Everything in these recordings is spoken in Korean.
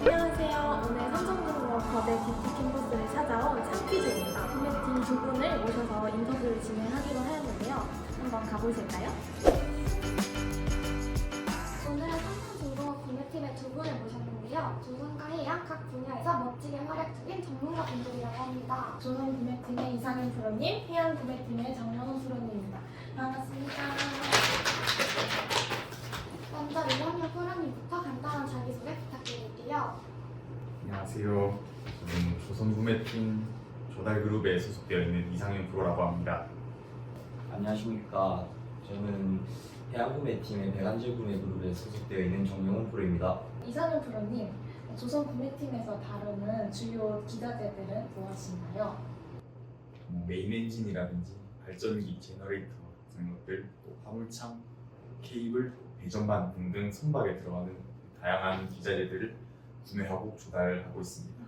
안녕하세요. 오늘 삼성그룹워커대 뷰티 캠퍼스를 찾아온 창피즈입니다. 구매팀 두 분을 모셔서 인터뷰를 진행하기로 하였는데요. 한번 가보실까요? 구매팀의 두 분을 모셨는데요. 조선과 해양 각 분야에서 멋지게 활약 중인 전문가 분들이라고 합니다. 조선 구매팀의 이상현 프로님, 해양 구매팀의 정영훈 프로님입니다. 반갑습니다. 먼저 이현유 프로님부터 간단한 자기소개 부탁드릴게요. 안녕하세요. 저는 조선구매팀 조달그룹에 소속되어 있는 이상현 프로라고 합니다. 안녕하십니까. 저는 해양구매 팀의 백안질 구매 그룹에 소속되어 있는 정영훈 프로입니다. 이상현 프로님, 조선 구매팀에서 다루는 주요 기자재들은 무엇인가요? 뭐 메인 엔진이라든지 발전기, 제너레이터 같은 것들, 또 화물창, 케이블, 배전반 등등 선박에 들어가는 다양한 기자재들을 구매하고 조달하고 있습니다.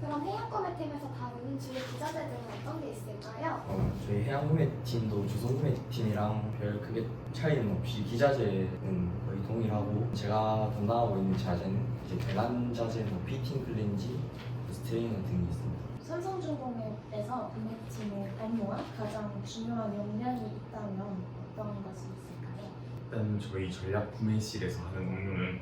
그럼 해양 구매팀에서 다루는 주요 기자재들은 어떤 게 있을까요? 어, 저희 해양 구매팀도 조선구매팀이랑 별 크게 차이는 없이 기자재는 거의 동일하고 제가 담당하고 있는 자재는 이제 배관 자재, 뭐 피팅 클렌지, 스트레이너 등이 있습니다. 삼성중공업에서 구매팀의 업무와 가장 중요한 역량이 있다면 어떤 것이 있을까요? 일단 저희 전략 구매실에서 하는 업무는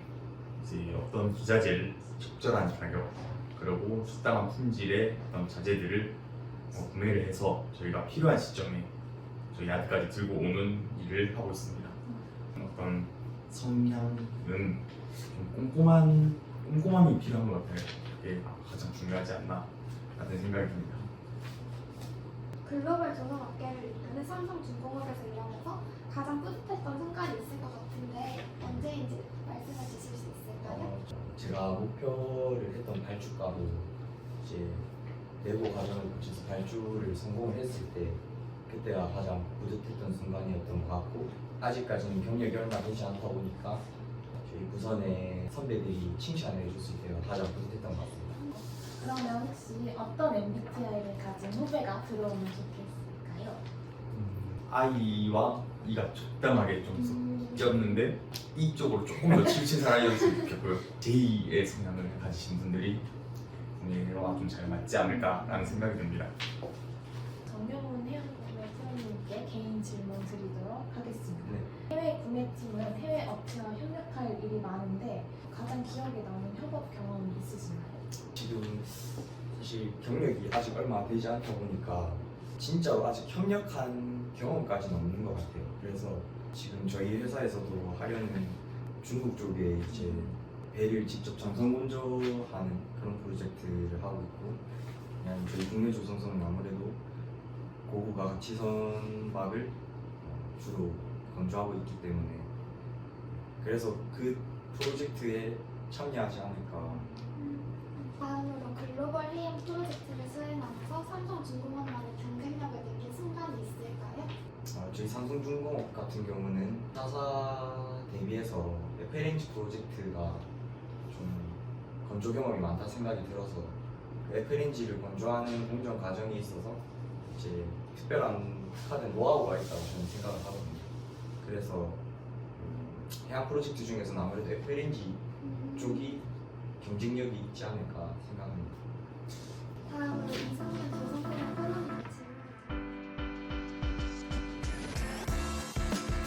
이제 어떤 기자재를 적절한 가격 그리고适当한 품질의 어떤 자재들을 어, 구매를 해서 저희가 필요한 시점에 저희 야드까지 들고 오는 일을 하고 있습니다. 어떤 성향은 좀 꼼꼼한 꼼꼼함이 필요한 것 같아요. 그게 가장 중요하지 않나 라는 생각이 듭니다. 글로벌 조선 업계를 이끄는 삼성중공업에서 일하면서 가장 뿌듯했던 순간이 있을 것 같은데 언제인지 말씀해 주실 수 있을까요? 어, 제가 목표를 했던 발주가로 이제 내고 과정을 거쳐서 발주를 성공을 했을 때 그때가 가장 뿌듯했던 순간이었던 것 같고 아직까지는 경력이 얼마 되지 않다 보니까 저희 부선의 선배들이 칭찬을 해줬을 때가 가장 뿌듯했던 것 같습니다. 그러면 혹시 어떤 MBTI를 가진 후배가 들어오면 좋겠을까요? I와 E가 적당하게 좀 음, 였는데 이쪽으로 조금 더 칠칠 살아있었으면 좋겠고요. J의 성향을 가지신 분들이 구매와 좀 잘 맞지 않을까라는 생각이 듭니다. 정명훈 프로님께 개인 질문 드리도록 하겠습니다. 네. 해외 구매팀은 해외 업체와 협력할 일이 많은데 가장 기억에 남는 협업 경험이 있으신가요? 지금 사실 경력이 아직 얼마 되지 않다 보니까 진짜로 아직 협력한 경험까지는 없는 것 같아요. 그래서 지금 저희 회사에서도 하려는 중국 쪽에 이제 배를 직접 장성 건조하는 그런 프로젝트를 하고 있고 그냥 저희 국내 조선소는 아무래도 고구가 가치 선박을 주로 건조하고 있기 때문에 그래서 그 프로젝트에 참여하지 않을까 다음으로 글로벌 해양 프로젝트를 수행하면서 삼성중공업만의 경쟁력을 느낀 순간이 있을까요? 어, 저희 삼성중공업 같은 경우는 타사 대비해서 FLNG 프로젝트가 좀 건조 경험이 많다 생각이 들어서 그 FLNG를 건조하는 공정 과정에 있어서 이제 특별한 카드 노하우가 있다고 저는 생각을 하거든요. 그래서 음, 해양 프로젝트 중에서는 아무래도 FLNG 쪽이 경쟁력이 있지 않을까 생각합니다.